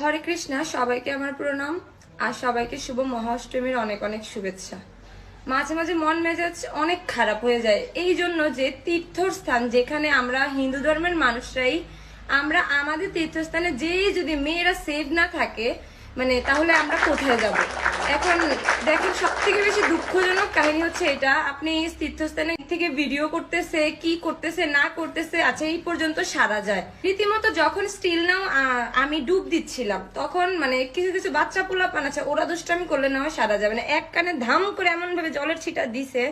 হরে কৃষ্ণা, সবাইকে আমার প্রণাম আর সবাইকে শুভ মহাষ্টমীর অনেক অনেক শুভেচ্ছা। মাঝে মাঝে মন মেজাজ অনেক খারাপ হয়ে যায়। এই জন্য যে তীর্থস্থান যেখানে আমরা হিন্দু ধর্মের মানুষরাই, আমরা আমাদের তীর্থস্থানে যেই যদি মেয়েরা সেভ না থাকে মানে তাহলে আমরা কোথায় যাব? এখন দেখেন সব থেকে বেশি দুঃখজনক কাহিনী হচ্ছে এটা। আপনি তীর্থস্থানে থেকে ভিডিও করতেছে, কি করতেছে, না করতেছে আচ্ছা এই পর্যন্ত সারা যায়। রীতিমতো যখন স্টিল নাও আমি ডুব দিচ্ছিলাম, তখন মানে কিছু কিছু বাচ্চা পোলা পান আছে, ওরা দুষ্টামি করলে নাও সারা যায়। মানে এক কানে ধাম করে এমন ভাবে জলের ছিটা দিছে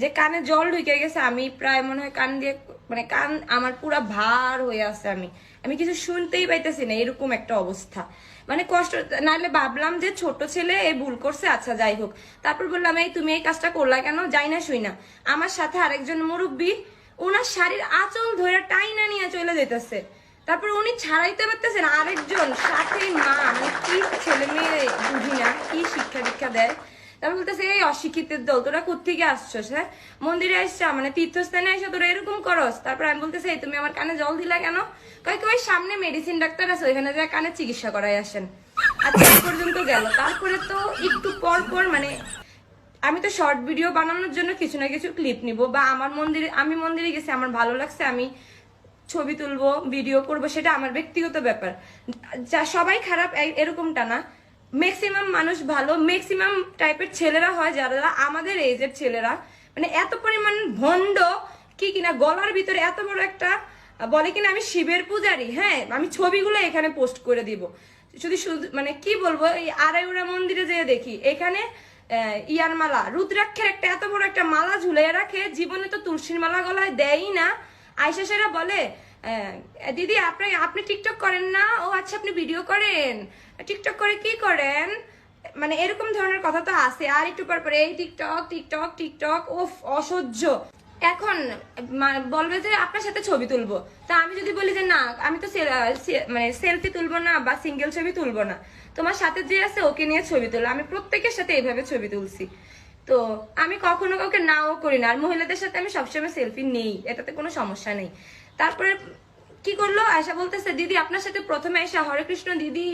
যে কানে জল ঢুকে গেছে, আমি প্রায় মনে হয় কান দিয়ে মানে কান আমার পুরা ভার হয়ে আছে আমি। আমি কিছু শুনতেই পাইতেছি না, এরকম একটা অবস্থা। মানে কষ্ট, নাহলে ভাবলাম যে ছোট ছেলে এ ভুল করছে আচ্ছা যাই হোক। তারপর বললাম, এই তুমি এই কাজটা করলা কেন? যাই না, শুই না। আমার সাথে আরেকজন মুরব্বী, ওনার শাড়ির আঁচল ধরে টাইনা নিয়ে চলে যেতেছে তারপর উনি ছাড়াইতে পারতেছেন আরেকজন সাথে মা মানে কি ছেলে মেয়ে বুঝি না, কি শিক্ষা দীক্ষা দেয়। তারপর বলতেছে, এই অশিক্ষিতের দল, তোরা কোথেকে আসছস হ্যাঁ? মন্দিরে আসছা মানে তীর্থস্থানে এসে তোরা এরকম করস? তারপর আমি বলতেছি, এই তুমি আমার কানে জল দিলা কেন? কয় কি, ওই সামনে মেডিসিন ডাক্তার আছে, ওইখানে যা কানে চিকিৎসা করাই আসেন। আচ্ছা পর্যন্ত গেল। তারপরে তো একটু পর পর মানে আমি তো শর্ট ভিডিও বানানোর জন্য কিছু না কিছু ক্লিপ নিব, বা আমার মন্দিরে, আমি মন্দিরে গেছি, আমার ভালো লাগছে, আমি ছবি তুলবো ভিডিও করব, সেটা আমার ব্যক্তিগত ব্যাপার। যা সবাই খারাপ এরকমটা না। ম্যাক্সিমাম মানুষ ভালো ম্যাক্সিমাম টাইপের ছেলেরা হয় যারা আমাদের এজের ছেলেরা। মানে এত পরিমাণ ভণ্ড, কি কিনা গলার ভিতরে এত বড় একটা, বলে কিনা আমি শিবের পূজারি হ্যাঁ আমি ছবিগুলো এখানে পোস্ট করে দিব। শুধু শুধু মানে কি বলব, এই আড়াইউড়া মন্দিরে যেয়ে দেখি, এখানে ইয়ার মালা রুদ্রাক্ষের একটা এত বড় একটা মালা ঝুলিয়ে রাখে, জীবনে তো তুলসীর মালা গলায় দেয়ই না। আয়সা সেরা বলে দিদি, আপনি আপনি টিকটক করেন না? ও আচ্ছা আপনি ভিডিও করেন। টিকটক করে কি করেন? মানে এরকম ধরনের কথা তো আছে। আর একটু পর পরে, এই টিকটক টিকটক টিকটক ও অসহ্য। এখন বলবে যে আপনার সাথে ছবি তুলবো। তা আমি যদি বলি যে না, আমি তো মানে সেলফি তুলবো না বা সিঙ্গেল ছবি তুলবো না। তোমার সাথে যে আছে, ওকে নিয়ে ছবি তুলো। আমি প্রত্যেকের সাথে এইভাবে ছবি তুলছি। তো, আমি কখনো কাউকে নাও করি না। আর মহিলাদের সাথে আমি সবসময় সেলফি নেই। এটাতে কোনো সমস্যা নেই। তারপরে কি করল? আয়সা বলতেছে, দিদি, আপনার সাথে প্রথমে আয়সা হরে কৃষ্ণ দিদি,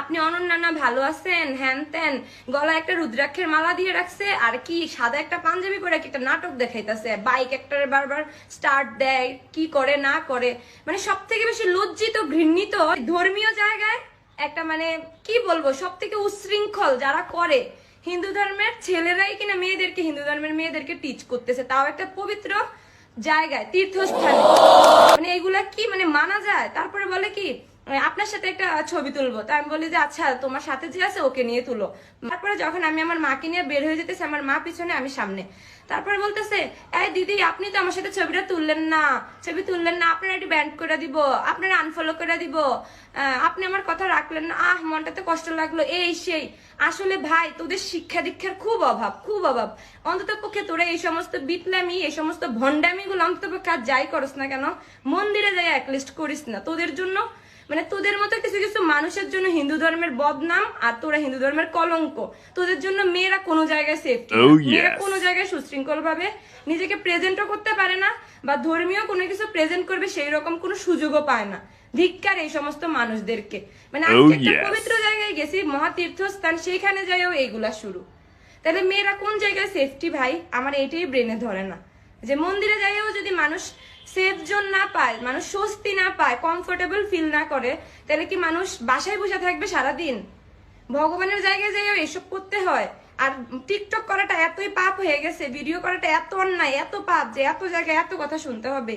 আপনি অনন্যা না, ভালো আছেন? হ্যান ত্যান। গলায় একটা রুদ্রাক্ষের মালা দিয়ে রাখছে, আর কি সাদা একটা পাঞ্জাবি পরে একটা নাটক দেখাইতেছে। বাইক একটা বারবার স্টার্ট দেয়, কি করে, না করে। মানে সব থেকে বেশি লজ্জিত, ঘৃণিত ধর্মীয় জায়গায় একটা মানে কি বলব সব থেকে উচ্ছৃঙ্খল যারা করে। হিন্দু ধর্মের ছেলেরাই কিনা মেয়েদেরকে, হিন্দু ধর্মের মেয়েদেরকে টিচ করতেছে। তাও একটা পবিত্র জায়গায়, তীর্থস্থানে। মানে এগুলা কি মানে মানা যায়? তারপরে বলে কি আপনার সাথে একটা ছবি তুলবো। তো আমি বলি যে আচ্ছা তোমার সাথে যে আছে, ওকে নিয়ে তুলো। তারপরে যখন আমি আমার মাকে নিয়ে বের হয়ে যেতেছি, আমার মা পিছনে, আমি সামনে। তারপরে বলতেছে, এই দিদি, আপনি তো আমার সাথে ছবিটা তুললেন না। ছবি তুললেন না, আপনার একটু ব্যান্ড করে দিব, আপনার আনফলো করে দিব। আপনি আমার কথা রাখলেন না। আহ মনটাতে কষ্ট লাগল। এই সেই। আসলে ভাই তোদের শিক্ষা দীক্ষার খুব অভাব খুব অভাব। অন্তত পক্ষে তোরা এই সমস্ত বিটলামি এই সমস্ত ভণ্ডামি গুলো অন্তত পক্ষে আর যাই করস না কেন মন্দিরে যাই একলিস্ট করিস না। তোদের জন্য মানে তোদের মতো কিছু কিছু মানুষের জন্য হিন্দু ধর্মের বদনাম আর তোরা হিন্দু ধর্মের কলঙ্ক। তোদের জন্য মেয়েরা কোনো জায়গায় সেফটি Oh, মেয়েরা কোনো জায়গায় সুশৃঙ্খল ভাবে নিজেকে প্রেজেন্টও করতে পারে না বা ধর্মীয় কোনো কিছু প্রেজেন্ট করবে সেই রকম কোনো সুযোগও পায় না। ধিক্কার এই সমস্ত মানুষদেরকে। মানে Oh, আজকে একটা পবিত্র জায়গায় গেছি মহাতীর্থস্থান সেইখানে যাইও এইগুলা শুরু। তাহলে মেয়েরা কোন জায়গায় সেফটি ভাই? আমার এইটাই ব্রেনে ধরে না। যে মন্দিরে যাইও যদি মানুষ সেফ জোন না পায় মানুষ স্বস্তি না পায় কমফোর্টেবল ফিল না করে তাহলে কি মানুষ বাসায় বসে থাকবে সারাদিন? ভগবানের জায়গায় যাইও এসব করতে হয়। আর টিকটক করাটা এতই পাপ হয়ে গেছে ভিডিও করাটা এত অন্যায় এত পাপ যে এত জায়গায় এত কথা শুনতে হবে।